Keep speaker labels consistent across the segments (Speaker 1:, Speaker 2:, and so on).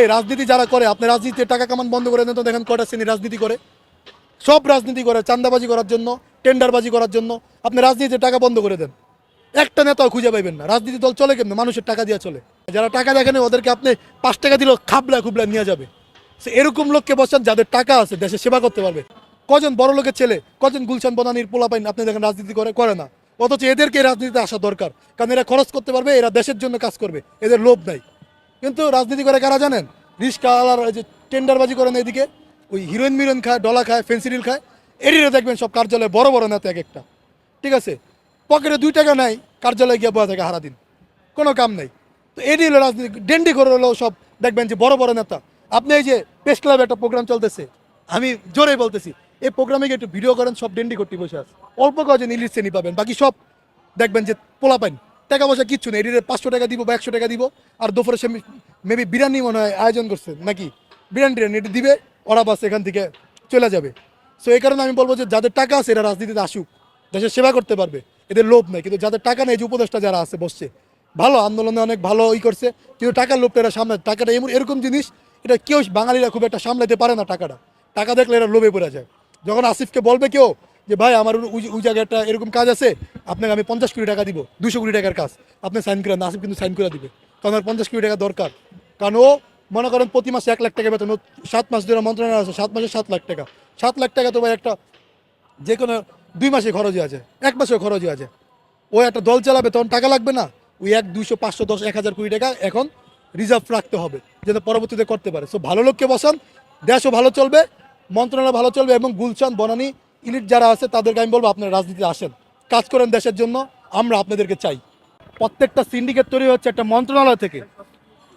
Speaker 1: এই রাজনীতি যারা করে, আপনি রাজনীতির টাকা কামান বন্ধ করে দেন তো দেখেন কটা শ্রেণি রাজনীতি করে। সব রাজনীতি করে চান্দাবাজি করার জন্য, টেন্ডারবাজি করার জন্য, আপনি রাজনীতির টাকা বন্ধ করে দেন। একটা নেতাও খুঁজে পাইবেন না। রাজনীতি দল চলে কেমন? মানুষের টাকা দিয়ে চলে। যারা টাকা দেখেন, ওদেরকে আপনি পাঁচ টাকা দিলেও খাবলা খুবলা নিয়ে যাবে। সে এরকম লোককে বসান যাদের টাকা আছে দেশের সেবা করতে পারবে। কজন বড় লোকের ছেলে, কজন গুলশান বনানির পোলা পাইন, আপনি দেখেন রাজনীতি করে করে না। অথচ এদেরকে রাজনীতিতে আসা দরকার। কারণ এরা খরচ করতে পারবে, এরা দেশের জন্য কাজ করবে। এদের লোভ নাই। কিন্তু রাজনীতি করে কারা জানেন? রিস্কা আলার ওই যে টেন্ডারবাজি করেন এদিকে। ওই হিরোইন মিরোইন খায়, ডলা খায়, ফেন্সিডিল খায়। এরিরে দেখবেন সব কার্যালয়ে বড় বড় নেতা এক একটা ঠিক আছে? পকেটে দুই টাকা নাই, কার্যালয়ে গিয়ে বসে থাকে সারাদিন কোনো কাম নাই। তো এটি হলো রাজনীতি, ডেন্ডি করে হলো সব দেখবেন যে বড় বড় নেতা। আপনি এই যে প্রেস ক্লাবে একটা প্রোগ্রাম চলতেছে, আমি জোরেই বলতেছি, এই প্রোগ্রামে গিয়ে একটু ভিডিও করেন, সব ডেন্ডি করতে বসে আছে। অল্প কজন ইলিশ শ্রেণি পাবেন, বাকি সব দেখবেন যে পোলা পাইন টাকা পয়সা কিচ্ছু নেই, এটির পাঁচশো টাকা দিব বা একশো টাকা দিব, আর দুপুরে সে মেবি বিরিয়ানি মনে হয় আয়োজন করছে, নাকি? বিরিয়ানি টিরিয়ানি, এটি দিবে, ওরা বাস এখান থেকে চলে যাবে। সো এই কারণে আমি বলব যে যাদের টাকা আছে এরা রাজনীতিতে আসুক, দেশের সেবা করতে পারবে, এদের লোভ নেই, কিন্তু যাদের টাকা নেই যে উপদেষ্টা যারা আছে, বসছে, ভালো, আন্দোলনে অনেক ভালো ই করছে, কিন্তু টাকার লোভটা এরা সামনে টাকাটা এমন, এরকম জিনিস, এটা কেউ বাঙালিরা খুব একটা সামলাতে পারে না টাকাটা, টাকা দেখলে এরা লোভে পড়ে যায়। যখন আসিফকে বলবে কেউ যে ভাই, আমার ওই- একটা এরকম কাজ আছে? আপনাকে আমি পঞ্চাশ কোটি টাকা দিব। দুশো কোটি টাকার কাজ। আপনি সাইন করে না আসিফ কিন্তু সাইন করে দিবে। কারণ আমার পঞ্চাশ কোটি টাকা দরকার। কারণ ও, মনে করেন প্রতি মাসে এক লাখ টাকা বেতন। সাত মাস ধরে মন্ত্রণালয় আছে, সাত মাসে সাত লাখ টাকা। সাত লাখ টাকা তো ভাই একটা যে কোনো দুই মাসে খরচই আছে। এক মাসেও খরচই আছে। ও একটা দল চালাবে, তখন টাকা লাগবে না। ওই এক, দুইশো, পাঁচশো, দশ, এক হাজার কোটি টাকা এখন রিজার্ভ রাখতে হবে, যাতে পরবর্তীতে করতে পারে। সো ভালো লোককে বসান। দেশও ভালো চলবে, মন্ত্রণালয় ভালো চলবে এবং গুলশান, বনানী ইলিট যারা আছে, তাদেরকে আমি বলব আপনারা রাজনীতিতে আসেন। কাজ করেন দেশের জন্য, আমরা আপনাদেরকে চাই। প্রত্যেকটা সিন্ডিকেট তৈরি হচ্ছে একটা মন্ত্রণালয় থেকে।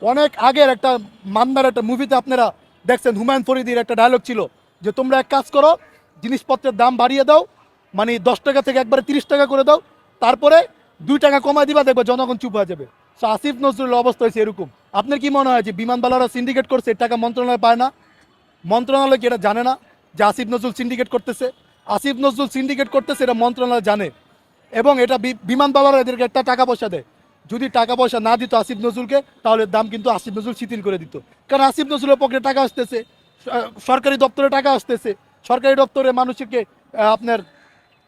Speaker 1: অনেক আগের একটা মান্দার একটা মুভিতে আপনারা দেখছেন, হুমায়ুন ফরিদির একটা ডায়লগ ছিল যে, তোমরা এক কাজ করো, জিনিসপত্রের দাম বাড়িয়ে দাও মানে দশ টাকা থেকে একবারে তিরিশ টাকা করে দাও, তারপরে দুই টাকা কমায় দিবা, দেখবে জনগণ চুপ হয়ে যাবে। সো আসিফ নজরুলের অবস্থা হয়েছে এরকম। আপনার কি মনে হয় যে, বিমানবালারা সিন্ডিকেট করছে টাকা মন্ত্রণালয় পায় না? মন্ত্রণালয় কি এটা জানে না যে, আসিফ নজরুল সিন্ডিকেট করতেছে? আসিফ নজরুল সিন্ডিকেট করতেছে, এটা মন্ত্রণালয় জানে। এবং এটা বি- বিমানবালারা এদেরকে একটা টাকা পয়সা দেয়। যদি টাকা পয়সা না দিত আসিফ নজরুলকে, তাহলে দাম কিন্তু আসিফ নজরুল শিথিল করে দিত। কারণ আসিফ নজরুলের পকেটে টাকা আসতেছে সরকারি দপ্তরে টাকা আসতেছে। সরকারি দপ্তরে মানুষকে আপনার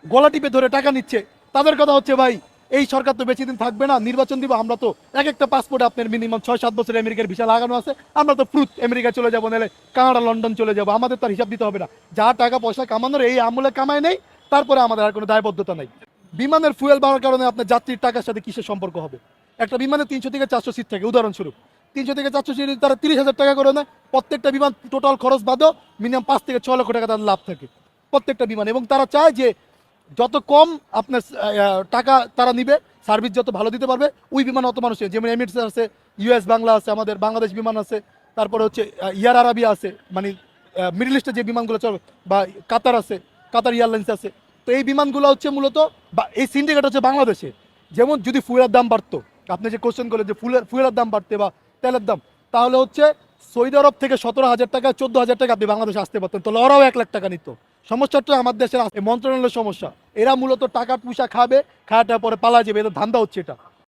Speaker 1: গলা টিপে ধরে টাকা নিচ্ছে। তাদের কথা হচ্ছে, ভাই এই সরকার তো বেশি দিন থাকবে না, নির্বাচন দিব, আমরা তো এক একটা পাসপোর্টে আপনার মিনিমাম ছয়, সাত বছর আমেরিকার ভিসা লাগানো আছে, আমরা তো ফ্রুত আমেরিকা চলে যাব, নাহলে কানাডা, লন্ডন চলে যাব, আমাদের তার হিসাব দিতে হবে না। যা টাকা পয়সা কামানোর, এই আমলে কামায় নেই, তারপরে আমাদের আর কোনো দায়বদ্ধতা নেই। বিমানের ফুয়েল বাড়ার কারণে আপনার যাত্রীর টাকার সাথে কিসের সম্পর্ক হবে? একটা বিমানে তিনশো থেকে চারশো সিট থাকে, উদাহরণস্বরূপ, তিনশো থেকে চারশো সিট তারা তিরিশ হাজার টাকা করে নেয়, প্রত্যেকটা বিমান টোটাল খরচ বাদও মিনিমাম পাঁচ থেকে ছ লক্ষ টাকা তাদের লাভ থাকে, প্রত্যেকটা বিমান। এবং তারা চায় যে যত কম আপনার টাকা তারা নিবে সার্ভিস যত ভালো দিতে পারবে, ওই বিমান অত মানুষের যেমন এমিরেটস আছে ইউএস বাংলা আছে, আমাদের বাংলাদেশ বিমান আছে, তারপরে হচ্ছে ইয়ার আরাবিয়া আছে মানে মিডল ইস্টে যে বিমানগুলো চলে, বা কাতার আছে কাতার এয়ারলাইন্স আছে, তো এই বিমানগুলো হচ্ছে মূলত এই সিন্ডিকেট হচ্ছে বাংলাদেশে। যেমন যদি ফুয়েলের দাম বাড়তো, আপনি যে কোশ্চেন করলেন যে ফুলের ফুয়েলের দাম বাড়তে বা তেলের দাম, তাহলে হচ্ছে সৌদি আরব থেকে সতেরো হাজার টাকা, চোদ্দ হাজার টাকা আপনি বাংলাদেশে আসতে পারতেন, তাহলে ওরাও এক লাখ টাকা নিত। সমস্যাটা আমার দেশের মন্ত্রণালয়ের সমস্যা। এরা মূলত টাকা পয়সা খাবে খাওয়াটার পরে পালা যাবে। এদের ধান্দা হচ্ছে এটা।